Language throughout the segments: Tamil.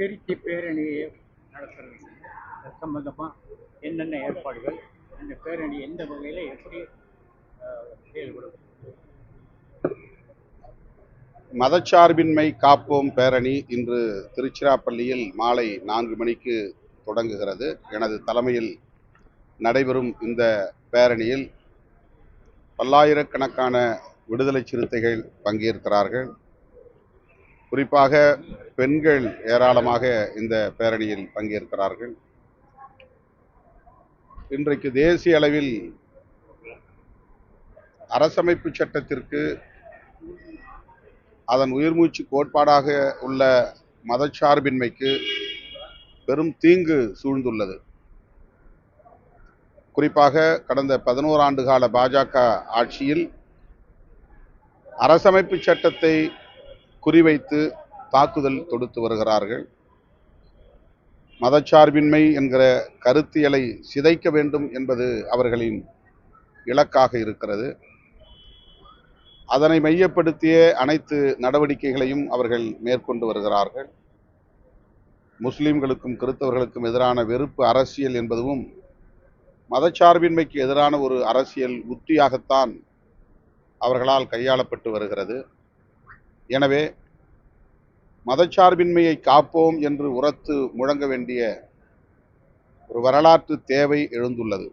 திருச்சி பேரணியை நடத்துறது. அது சம்பந்தமாக என்னென்ன ஏற்பாடுகள் அந்த பேரணி எந்த வகையில் எப்படி செயல்படும்? மதச்சார்பின்மை காப்போம் பேரணி இன்று திருச்சிராப்பள்ளியில் மாலை நான்கு மணிக்கு தொடங்குகிறது. எனது தலைமையில் நடைபெறும் இந்த பேரணியில் பல்லாயிரக்கணக்கான விடுதலை சிறுத்தைகள் பங்கேற்கிறார்கள். குறிப்பாக பெண்கள் ஏராளமாக இந்த பேரணியில் பங்கேற்கிறார்கள். இன்றைக்கு தேசிய அளவில் அரசமைப்பு சட்டத்திற்கு அதன் உயிர்மூச்சு கோட்பாடாக உள்ள மதச்சார்பின்மைக்கு பெரும் தீங்கு சூழ்ந்துள்ளது. குறிப்பாக கடந்த பதினோரு ஆண்டு கால பாஜக ஆட்சியில் அரசமைப்பு சட்டத்தை குறிவைத்து தாக்குதல் தொடுத்து வருகிறார்கள். மதச்சார்பின்மை என்கிற கருத்தியலை சிதைக்க வேண்டும் என்பது அவர்களின் இலக்காக இருக்கிறது. அதனை மையப்படுத்திய அனைத்து நடவடிக்கைகளையும் அவர்கள் மேற்கொண்டு வருகிறார்கள். முஸ்லீம்களுக்கும் கிறிஸ்தவர்களுக்கும் எதிரான வெறுப்பு அரசியல் என்பதும் மதச்சார்பின்மைக்கு எதிரான ஒரு அரசியல் உத்தியாகத்தான் அவர்களால் கையாளப்பட்டு வருகிறது. எனவே மதச்சார்பின்மையை காப்போம் என்று உரத்து முழங்க வேண்டிய ஒரு வரலாற்று தேவை எழுந்துள்ளது.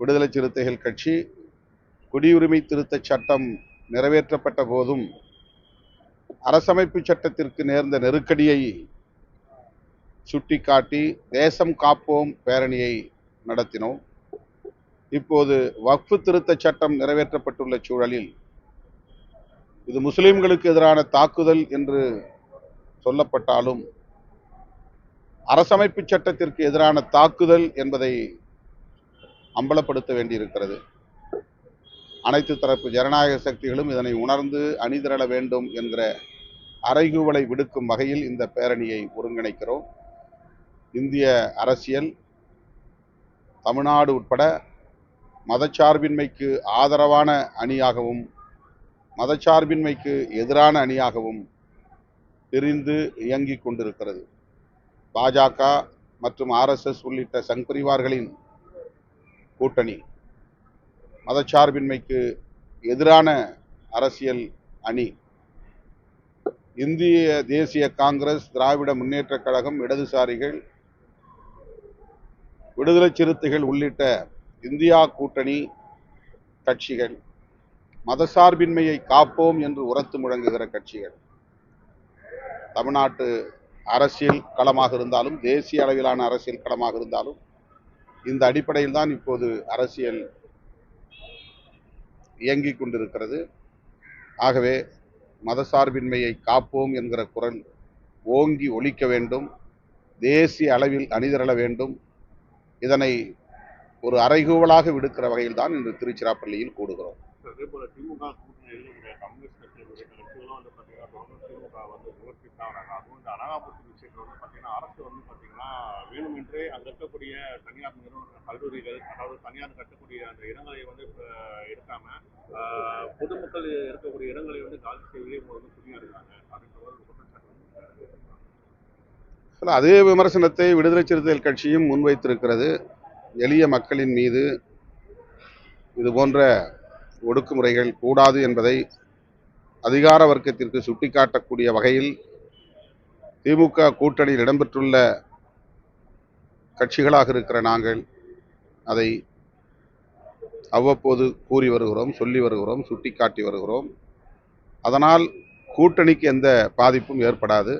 விடுதலை சிறுத்தைகள் கட்சி குடியுரிமை திருத்தச் சட்டம் நிறைவேற்றப்பட்ட போதும் அரசமைப்பு சட்டத்திற்கு நேர்ந்த நெருக்கடியை சுட்டிக்காட்டி தேசம் காப்போம் பேரணியை நடத்தினோம். இப்போது வக்ஃபு திருத்தச் சட்டம் நிறைவேற்றப்பட்டுள்ள சூழலில் இது முஸ்லிம்களுக்கு எதிரான தாக்குதல் என்று சொல்லப்பட்டாலும் அரசமைப்பு சட்டத்திற்கு எதிரான தாக்குதல் என்பதை அம்பலப்படுத்த வேண்டியிருக்கிறது. அனைத்து தரப்பு ஜனநாயக சக்திகளும் இதனை உணர்ந்து அணிதிரள வேண்டும் என்கிற அறைகூவலை விடுக்கும் வகையில் இந்த பேரணியை ஒருங்கிணைக்கிறோம். இந்திய அரசியல் தமிழ்நாடு உட்பட மதச்சார்பின்மைக்கு ஆதரவான அணியாகவும் மதச்சார்பின்மைக்கு எதிரான அணியாகவும் பிரிந்து இயங்கிக் கொண்டிருக்கிறது. பாஜக மற்றும் ஆர்எஸ்எஸ் உள்ளிட்ட சங்கரிவார்களின் கூட்டணி மதச்சார்பின்மைக்கு எதிரான அரசியல் அணி. இந்திய தேசிய காங்கிரஸ் திராவிட முன்னேற்றக் கழகம் இடதுசாரிகள் விடுதலை சிறுத்தைகள் உள்ளிட்ட இந்தியா கூட்டணி கட்சிகள் மதசார்பின்மையை காப்போம் என்று உரத்து முழங்குகிற கட்சிகள். தமிழ்நாட்டு அரசியல் களமாக இருந்தாலும் தேசிய அளவிலான அரசியல் களமாக இருந்தாலும் இந்த அடிப்படையில் தான் இப்போது அரசியல் இயங்கிக் கொண்டிருக்கிறது. ஆகவே மதசார்பின்மையை காப்போம் என்கிற குரல் ஓங்கி ஒலிக்க வேண்டும். தேசிய அளவில் அணிதிரள வேண்டும். இதனை ஒரு அறைகூவலாக விடுக்கிற வகையில் தான் இன்று திருச்சிராப்பள்ளியில் கூடுகிறோம். அதே போல திமுக கூட்டணியில் இந்த கம்யூனிஸ்ட் கட்சியினுடைய கட்சிகளும் வந்து பார்த்தீங்கன்னா தொடர்ந்து திமுக வந்து விமர்சித்து வராங்க. அதுவும் இந்த அனாகாபுரத்து விஷயத்தில் வந்து பார்த்தீங்கன்னா அரசு வந்து பார்த்தீங்கன்னா வேணுமென்றே அங்கே இருக்கக்கூடிய தனியார் நிறுவன கல்லூரிகள் அதாவது தனியார் கட்டக்கூடிய அந்த இடங்களை வந்து இப்ப எடுக்காம பொதுமக்கள் இருக்கக்கூடிய இடங்களை வந்து காலி செய்வதே வந்து புரியா இருக்காங்க. அப்படின்ற ஒரு குற்றச்சாட்டு அதே விமர்சனத்தை விடுதலை சிறுத்தைகள் கட்சியும் முன்வைத்திருக்கிறது. எளிய மக்களின் மீது இது போன்ற ஒடுக்குமுறைகள் கூடாது என்பதை அதிகார வர்க்கத்திற்கு சுட்டிக்காட்டக்கூடிய வகையில் திமுக கூட்டணியில் இடம்பெற்றுள்ள கட்சிகளாக இருக்கிற நாங்கள் அதை அவ்வப்போது கூறி வருகிறோம் சொல்லி வருகிறோம் சுட்டிக்காட்டி வருகிறோம். அதனால் கூட்டணிக்கு எந்த பாதிப்பும் ஏற்படாது.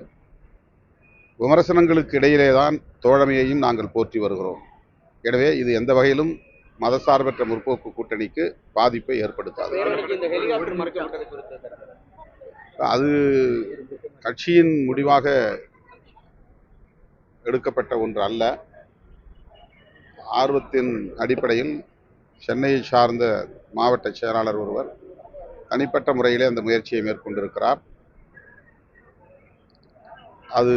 விமர்சனங்களுக்கு இடையிலே தான் தோழமையையும் நாங்கள் போற்றி வருகிறோம். எனவே இது எந்த வகையிலும் மதசார்பற்ற முற்போக்கு கூட்டணிக்கு பாதிப்பை ஏற்படுத்தாது. அது கட்சியின் முடிவாக எடுக்கப்பட்ட ஒன்று அல்ல. ஆர்வத்தின் அடிப்படையில் சென்னையை சார்ந்த மாவட்ட செயலாளர் ஒருவர் தனிப்பட்ட முறையிலே அந்த முயற்சியை மேற்கொண்டிருக்கிறார். அது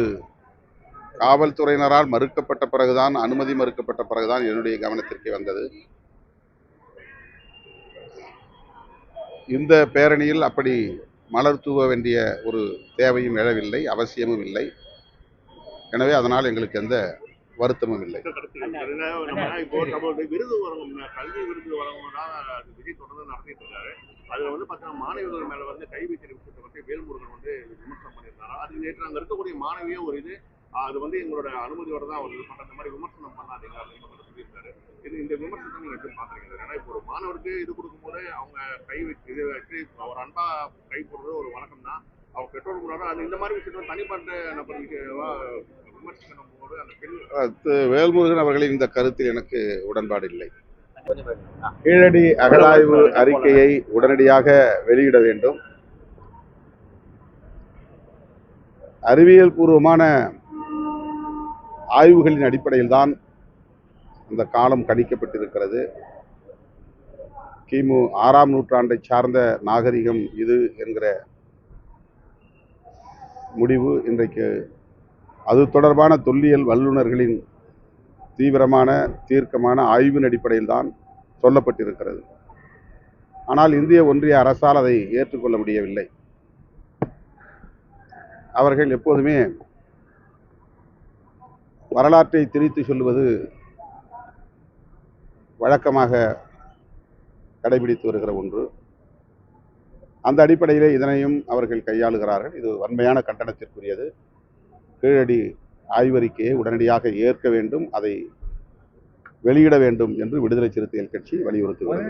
காவல்துறையினரால் மறுக்கப்பட்ட பிறகுதான் அனுமதி மறுக்கப்பட்ட பிறகுதான் என்னுடைய கவனத்திற்கு வந்தது. இந்த பேரணியில் அப்படி மலர் தூவ வேண்டிய ஒரு தேவையும் எழவில்லை அவசியமும் இல்லை. எனவே அதனால் எங்களுக்கு எந்த வருத்தமும் இல்லை. இப்போ விருது வழங்கும் கல்வி விருது வழங்கணும்னா விஜய் தொடர்ந்து நடத்திட்டு இருக்காரு அதுல வந்து பாத்தீங்கன்னா மாணவிகள் மேல வந்து கைவி வைக்கிற விஷயத்தை வேல்முருகன் வந்து விமர்சனம் பண்ணியிருந்தாரு அது நேற்று அங்க இருக்கக்கூடிய மாணவியே ஒரு இது அது வந்து எங்களோட அனுமதியோட தான் அவர் இது பண்ற. மாதிரி விமர்சனம் பண்ணாதீங்க அப்படின்னு சொல்லி சொல்லியிருக்காரு. இது இந்த விமர்சனத்தை நீங்க எப்படி பாக்குறீங்க ஏன்னா இப்போ ஒரு மாணவருக்கு இது கொடுக்கும்போது அவங்க கை வச்சு இது வச்சு அவர் அன்பா கை போடுறது ஒரு வழக்கம் தான். அவங்க பெற்றோர் முன்னாடி அது இந்த மாதிரி விஷயத்தில் தனிப்பட்ட நபர்களுக்கு விமர்சனம் போது அந்த வேல்முருகன் அவர்களின் இந்த கருத்தில் எனக்கு உடன்பாடு இல்லை. கீழடி அகழாய்வு அறிக்கையை உடனடியாக வெளியிட வேண்டும். அறிவியல் பூர்வமான ஆய்வுகளின் அடிப்படையில் தான் அந்த காலம் கணிக்கப்பட்டிருக்கிறது. கிமு ஆறாம் நூற்றாண்டை சார்ந்த நாகரிகம் இது என்கிற முடிவு இன்றைக்கு அது தொடர்பான தொல்லியல் வல்லுநர்களின் தீவிரமான தீர்க்கமான ஆய்வின் அடிப்படையில் தான் சொல்லப்பட்டிருக்கிறது. ஆனால் இந்திய ஒன்றிய அரசால் அதை ஏற்றுக்கொள்ள முடியவில்லை. அவர்கள் எப்போதுமே வரலாற்றை திரித்து சொல்வது வழக்கமாக கடைபிடித்து வருகிற ஒன்று. அந்த அடிப்படையிலே இதனையும் அவர்கள் கையாளுகிறார்கள். இது வன்மையான கண்டனத்திற்குரியது. கீழடி ஆய்வறிக்கையை உடனடியாக ஏற்க வேண்டும். அதை வெளியிட வேண்டும் என்று விடுதலை சிறுத்தைகள் கட்சி வலியுறுத்துகிறது.